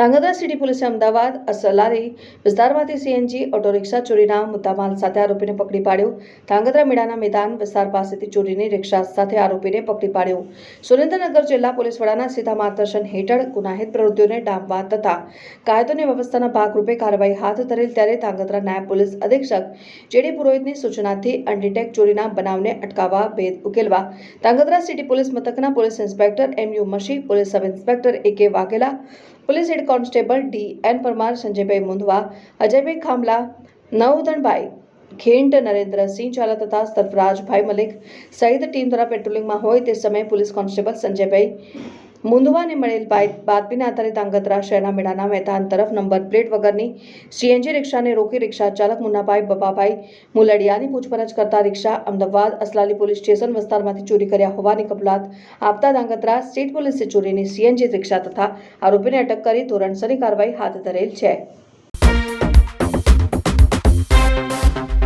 Dhrangadhra city પોલીસે અમદાવાદ, અસલારી વિસ્તારમાંથી CNG auto rickshaw ચોરીના મુદ્દામાલ સાથે આરોપીને પકડી પાડ્યો. ધાંગધ્રા મેળાના મેદાન વિસ્તાર પાસેથી ચોરીની રિક્ષા સાથે આરોપીને પકડી પાડ્યો. સુરેન્દ્રનગર જિલ્લા પોલીસ વડાના સીધા માર્ગદર્શન હેઠળ ગુનાહિત પ્રવૃત્તિઓને ડામવા તથા કાયદોની વ્યવસ્થાના ભાગરૂપે કાર્યવાહી હાથ ધરેલ ત્યારે ધાંગધ્રા નાયબ પોલીસ અધિક્ષક જેડી પુરોહિતની સૂચનાથી અનડિટેક ચોરીના બનાવને અટકાવવા ભેદ ઉકેલવા ધાંગધ્રા સિટી પોલીસ મથકના police inspector M U Mashi, police sub inspector A K Vaghela police head constable D N Parmar, Sanjaybhai Mundva Ajaybhai Khamla નવધણભાઈ Khent Narendrasinh Zala તથા સરફરાજભાઈ મલિક સહિત ટીમ દ્વારા પેટ્રોલિંગમાં હોય તે સમયે પોલીસ કોન્સ્ટેબલ સંજયભાઈ મુંદવાને મળેલ બાતમીના આધારે ધાંગધ્રા શહેરના મેળાના મેદાન તરફ નંબર પ્લેટ વગરની સીએનજી રિક્ષાને રોકી રિક્ષા ચાલક મુન્નાભાઈ બબાભાઈ મુલડિયાની પૂછપરછ કરતા રિક્ષા અમદાવાદ અસલાલી પોલીસ સ્ટેશન વિસ્તારમાંથી ચોરી કર્યા હોવાની કબૂલાત આપતા ધાંગધ્રા સ્ટેટ પોલીસે ચોરીની સીએનજી રિક્ષા તથા આરોપીને અટક કરી ધોરણસરની કાર્યવાહી હાથ ધરેલ છે.